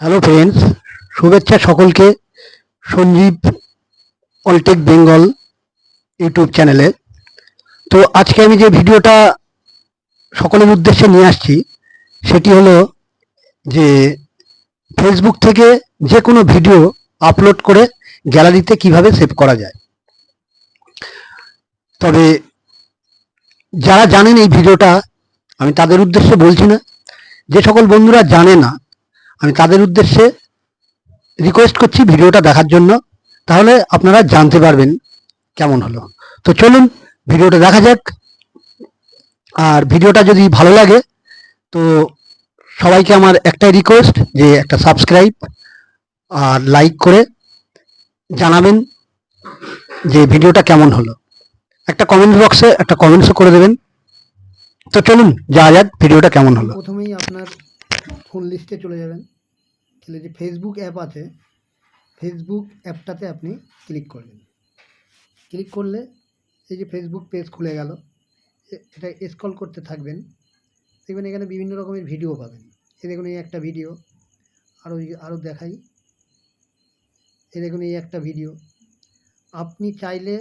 Hello friends শুভেচ্ছা সকলকে Sanjeev অলটেক Bengal YouTube চ্যানেলে তো আজকে আমি যে ভিডিওটা সকলের উদ্দেশ্যে নিয়ে আসছি, সেটি হলো যে ফেসবুক থেকে যে কোনো ভিডিও আপলোড করে গ্যালারিতে কীভাবে সেভ করা যায়। তবে যারা জানেন এই ভিডিওটা, আমি তাদের উদ্দেশ্যে বলছি না। যে সকল বন্ধুরা জানে না আমি তাদের উদ্দেশ্যে রিকোয়েস্ট করছি ভিডিওটা দেখার জন্য। তাহলে আপনারা জানতে পারবেন কেমন হলো। তো চলুন ভিডিওটা দেখা যাক। আর ভিডিওটা যদি ভালো লাগে, তো সবাইকে আমার একটাই রিকোয়েস্ট যে একটা সাবস্ক্রাইব আর লাইক করে জানাবেন যে ভিডিওটা কেমন হলো। একটা কমেন্ট বক্সে একটা কমেন্টসও করে দেবেন। তো চলুন যা যাক ভিডিওটা কেমন হলো। প্রথমেই আপনার ফোন লিস্টে চলে যাবেন। তাহলে যে ফেসবুক অ্যাপ আছে ফেসবুক অ্যাপটাতে আপনি ক্লিক করবেন। ক্লিক করলে এই যে ফেসবুক পেজ খুলে গেল এটা স্ক্রল করতে থাকবেন। দেখবেন এখানে বিভিন্ন রকমের ভিডিও পাবেন। এই দেখুন এই একটা ভিডিও আরও আরও দেখাই। এই দেখুন এই একটা ভিডিও আপনি চাইলে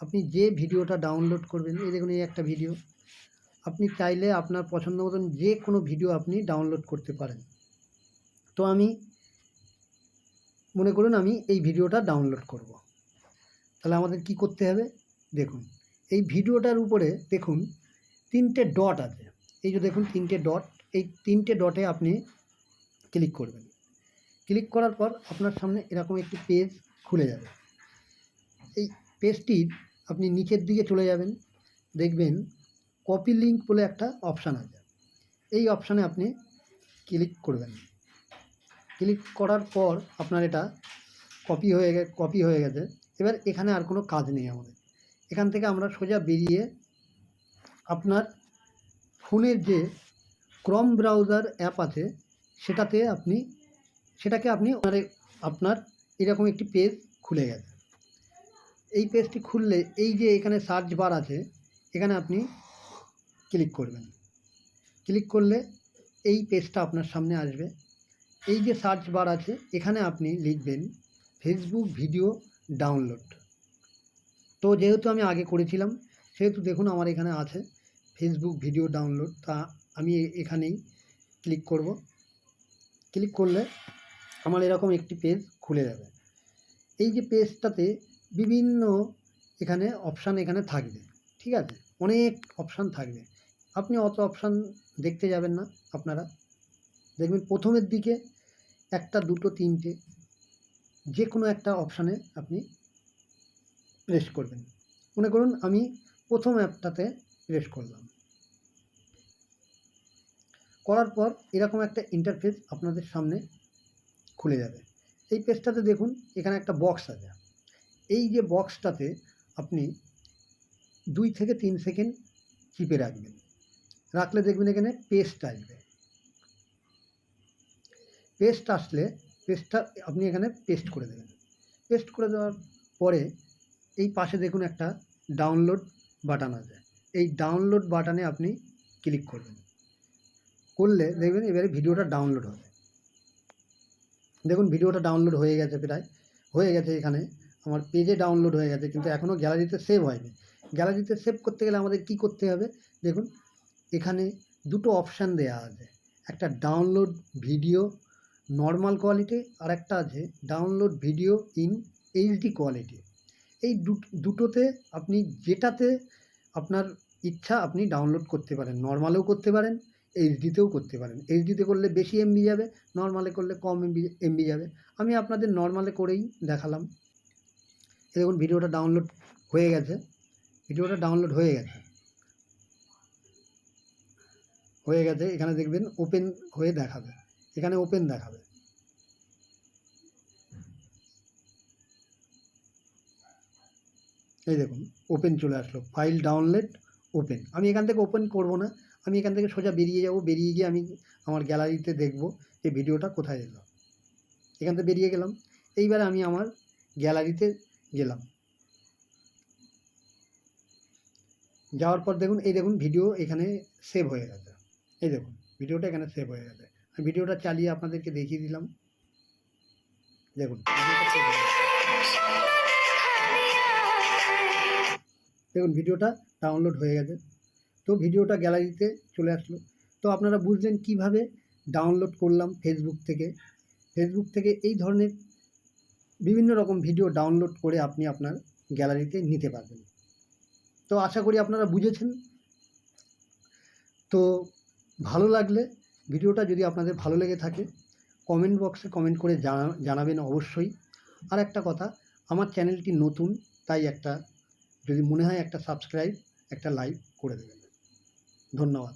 আপনি যে ভিডিওটা ডাউনলোড করবেন এই দেখুন এই একটা ভিডিও আপনি চাইলে আপনার পছন্দ মতন যে কোনো ভিডিও আপনি ডাউনলোড করতে পারেন। তো আমি মনে করুন আমি এই ভিডিওটা ডাউনলোড করব। তাহলে আমাদের কি করতে হবে? দেখুন, এই ভিডিওটার উপরে দেখুন তিনটে ডট আছে। এই যে দেখুন তিনটে ডট এই তিনটে ডটে আপনি ক্লিক করবেন। ক্লিক করার পর আপনার সামনে এরকম একটি পেজ খুলে যাবে। এই পেজটির আপনি নিচের দিকে চলে যাবেন, দেখবেন কপি লিঙ্ক বলে একটা অপশান আছে। এই অপশানে আপনি ক্লিক করবেন। ক্লিক করার পর আপনার এটা কপি হয়ে গে কপি হয়ে গেছে। এবার এখানে আর কোনো কাজ নেই আমাদের। এখান থেকে আমরা সোজা বেরিয়ে আপনার ফোনের যে ক্রম ব্রাউজার অ্যাপ আছে, সেটাতে আপনি, সেটাকে আপনি আপনার এরকম একটি পেজ খুলে গেছে। এই পেজটি খুললে এই যে এখানে সার্চ বার আছে, এখানে আপনি ক্লিক করবেন। ক্লিক করলে এই পেজটা আপনার সামনে আসবে। এই যে সার্চ বার আছে, এখানে আপনি লিখবেন, ফেসবুক ভিডিও ডাউনলোড। তো যেহেতু আমি আগে করেছিলাম, সেহেতু দেখুন আমার এখানে আছে, ফেসবুক ভিডিও ডাউনলোড। তা আমি এখানেই ক্লিক করব। ক্লিক করলে আমার এরকম একটি পেজ খুলে যাবে। এই যে পেজটাতে বিভিন্ন এখানে অপশান এখানে থাকবে, ঠিক আছে? অনেক অপশান থাকবে। আপনি অত অপশান দেখতে যাবেন না, আপনারা। দেখবেন প্রথমের দিকে একটা, দুটো, তিনটে যে কোনো একটা অপশানে আপনি প্রেস করবেন। মনে করুন আমি প্রথম অ্যাপটাতে প্রেস করলাম। করার পর এরকম একটা ইন্টারফেস আপনাদের সামনে খুলে যাবে। এই পেজটাতে দেখুন, এখানে একটা বক্স আছে। এই যে বক্সটাতে আপনি দুই থেকে তিন সেকেন্ড চিপে রাখবেন। রাখলে দেখবেন এখানে পেস্ট আসবে। পেস্ট আসলে পেস্টটা আপনি এখানে পেস্ট করে দেবেন। পেস্ট করে দেওয়ার পরে এই পাশে দেখুন একটা ডাউনলোড বাটন আছে। এই ডাউনলোড বাটনে আপনি ক্লিক করবেন। করলে দেখবেন এবারে ভিডিওটা ডাউনলোড হবে। দেখুন ভিডিওটা ডাউনলোড হয়ে গেছে প্রায়। হয়ে গেছে এখানে। আমার পেজে ডাউনলোড হয়ে গেছে, কিন্তু এখনও গ্যালারিতে সেভ হয়নি। গ্যালারিতে সেভ করতে গেলে আমাদের কি করতে হবে? দেখুন এখানে দুটো অপশান দেওয়া আছে। একটা ডাউনলোড ভিডিও নর্মাল কোয়ালিটি আর একটা আছে download video in HD quality এই দুটোতে আপনি যেটাতে আপনার ইচ্ছা আপনি ডাউনলোড করতে পারেন। নর্মালেও করতে পারেন এইচডিতেও করতে পারেন। এইচডিতে করলে বেশি এমবি যাবে নর্মালে করলে কম এমবি এমবি যাবে। আমি আপনাদের নর্মালে করেই দেখালাম। এই দেখুন ভিডিওটা ডাউনলোড হয়ে গেছে। ভিডিওটা ডাউনলোড হয়ে গেছে। হয়ে গেছে, এখানে দেখবেন ওপেন হয়ে দেখাবে, এখানে ওপেন দেখাবে। এই দেখুন ওপেন চলে আসলো ফাইল ডাউনলোড ওপেন আমি এখান থেকে ওপেন করব না, আমি এখান থেকে সোজা বেরিয়ে যাব, বেরিয়ে গিয়ে আমি আমার গ্যালারিতে দেখব যে ভিডিওটা কোথায় এলো। এখান থেকে বেরিয়ে গেলাম, এইবারে আমি আমার গ্যালারিতে গেলাম। যাওয়ার পর দেখুন, এই দেখুন ভিডিও এখানে সেভ হয়ে গেছে। এই দেখুন, ভিডিওটা এখানে সেভ হয়ে গেছে। আমি ভিডিওটা চালিয়ে আপনাদেরকে দেখিয়ে দিলাম। দেখুন দেখুন, ভিডিওটা ডাউনলোড হয়ে গেছে। তো ভিডিওটা গ্যালারিতে চলে আসলো। তো আপনারা বুঝলেন কীভাবে ডাউনলোড করলাম ফেসবুক থেকে? ফেসবুক থেকে এই ধরনের বিভিন্ন রকম ভিডিও ডাউনলোড করে আপনি আপনার গ্যালারিতে নিতে পারবেন। তো আশা করি আপনারা বুঝেছেন। তো ভালো লাগলে ভিডিওটা যদি আপনাদের ভালো লেগে থাকে কমেন্ট বক্সে কমেন্ট করে জানা, জানাবেন অবশ্যই। আর একটা কথা, আমার চ্যানেলটি নতুন, তাই একটা, যদি মনে হয় একটা সাবস্ক্রাইব একটা লাইক করে দেবেন। ধন্যবাদ।